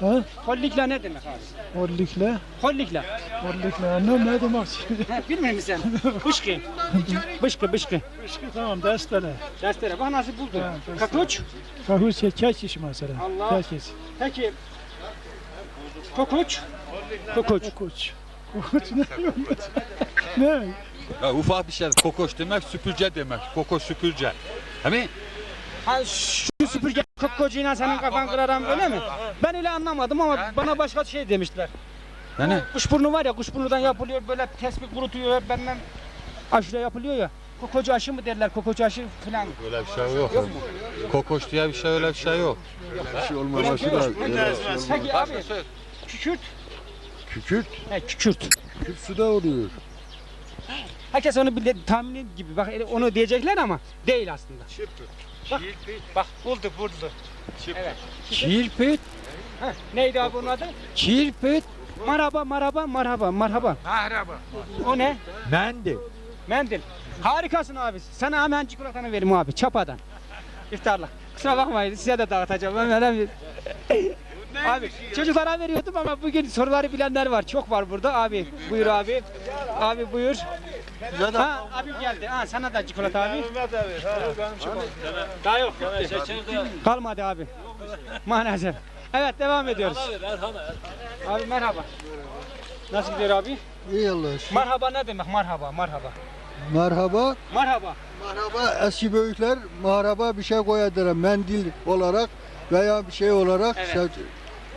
Ha? Hollikla ne demek abi? Orlikle. Hollikla. Orlikle. Ne, ne demek şimdi? He, bilmiyor musun sen? Bışkı. Bışkı bışkı. Işkı tamam destene. Derstere bak nasıl buldun. Destere. Kakoç. Kahusya kekiş mesela. Allah. Kekiş. Peki. Kokoç. Kokoç. Kokuç. Kokuç ne ne? Ya ufak bir şey. Kokoş demek süpürge demek. Kokoş süpürge. Hani Ha süpürge kokocuyla senin kafan kırarım öyle mi? Ben öyle anlamadım ama bana başka şey demişler. yani Kuşburnu var ya kuşburnudan yapılıyor böyle tespih kurutuyor benden aşure yapılıyor ya. Kokocu aşı mı derler kokocu aşı falan. öyle bir şey yok. Kokoş diye bir şey öyle bir şey yok. şey olmaması lazım. Peki abi kükürt. Kükürt, He kükürt. kükürt suda oluyor. Herkes onu bile tahmini gibi bak onu diyecekler ama değil aslında. Bak, bak buldu buldu. Evet. Kirpit, Heh, neydi abi onun adı? kirpit, Marhaba marhaba marhaba marhaba. mahraba. O ne? Mendil. Mendil. Harikasın abi. Sana hemen çikolatanı vereyim abi çapadan. İftarla. Kusura bakmayın size de dağıtacağım. Ben öyle bir... Abi çocuklara veriyordum ama bugün soruları bilenler var. Çok var burada abi. Buyur abi. Abi buyur. Ha abim geldi. Ha sana da çikolata abi. Daha yok. Kalmadı abi. Maalesef. Evet devam ediyoruz. Abi merhaba. Nasıl gidiyor abi? İyi Allah aşkına. Merhaba ne demek? Merhaba, merhaba. Merhaba. Merhaba. Merhaba eski büyükler merhaba bir şey koyardılar mendil olarak veya bir şey olarak. Evet.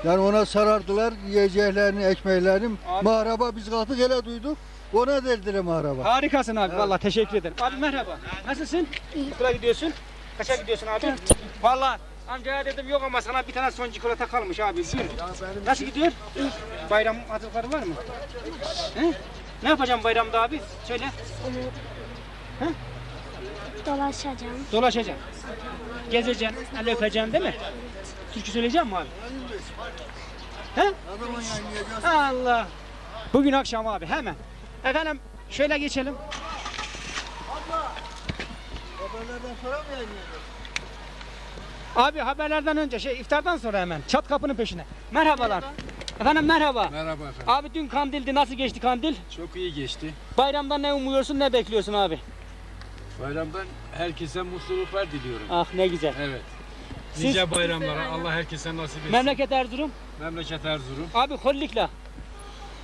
Yani ona sarardılar yiyeceklerini, ekmeklerini. Abi- Merhaba biz kalktık hele duyduk. Ona derdiler merhaba. Harikasın abi. Vallahi teşekkür ederim. Abi merhaba. Nasılsın? Okula gidiyorsun. Kaça gidiyorsun abi? Vallahi amcaya dedim yok ama sana bir tane son çikolata kalmış abi. Buyur. Nasıl gidiyor? Bayram hazırlıkları var mı? He? Ne yapacağım bayramda abi? Söyle. Dolaşacağım. Dolaşacağım. Gezeceğim. El öpeceğim değil mi? Türkü söyleyeceğim mi abi? He? Allah. Bugün akşam abi hemen. Efendim şöyle geçelim. Abi haberlerden önce şey iftardan sonra hemen çat kapının peşine. Merhabalar. Efendim merhaba. Merhaba efendim. Abi dün kandildi. Nasıl geçti kandil? Çok iyi geçti. Bayramdan ne umuyorsun ne bekliyorsun abi? Bayramdan herkese mutluluklar diliyorum. Ah ne güzel. Evet. Siz- Nice bayramlara Allah herkese nasip etsin. Memleket Erzurum. Memleket Erzurum. Abi kollikla.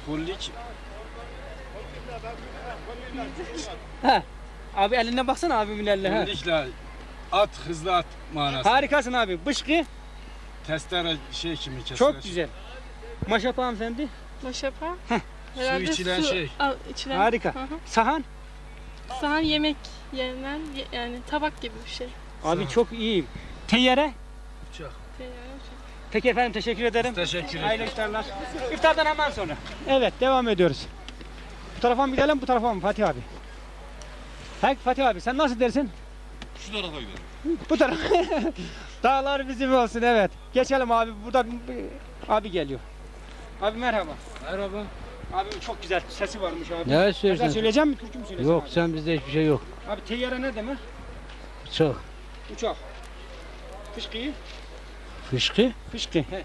Kullik He. Abi eline baksana abimin eline. Kullikle at hızlı at manası. Harikasın abi. Bışkı Testere şey kimi keser. çok güzel. Maşapa hanımefendi. Maşapa. Heh. Herhalde Su içilen şey. Al, içilen. Harika. Hı hı. Sahan. Sahan yemek yenilen ye- yani tabak gibi bir şey. Abi çok iyi. Teyyare. Çok. Yani Peki efendim teşekkür ederim. Teşekkür Hayırlı ederim. iftarlar. İftardan hemen sonra. Evet devam ediyoruz. Bu tarafa mı gidelim bu tarafa mı Fatih abi? Fatih abi sen nasıl dersin? Şu tarafa gidelim. Bu tarafa. Dağlar bizim olsun evet. Geçelim abi burada abi geliyor. Abi merhaba. Merhaba. Abim çok güzel sesi varmış abi. Ne söylüyorsun? söyleyeceğim mi türkü mü söyleyeceğim? Yok abi? sen bizde hiçbir şey yok. Abi teyyare ne demek? Çok. Uçak. Fışkı. Fışkı, Fışkı. He.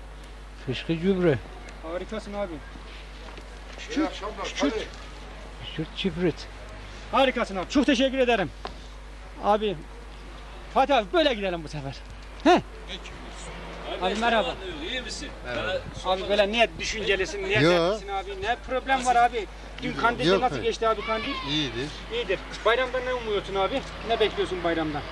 fışkı gübre. Harikasın abi. Kükürt. Kükürt. Kürt çifrit. Harikasın abi. Çok teşekkür ederim. Abi. Fatih abi böyle gidelim bu sefer. He? Abi merhaba. İyi misin? Abi böyle niye düşüncelisin, niye dertlisin abi? Ne problem var abi? Dün kandilde nasıl geçti abi kandil? İyidir. İyidir. Bayramdan ne umuyorsun abi? Ne bekliyorsun bayramdan?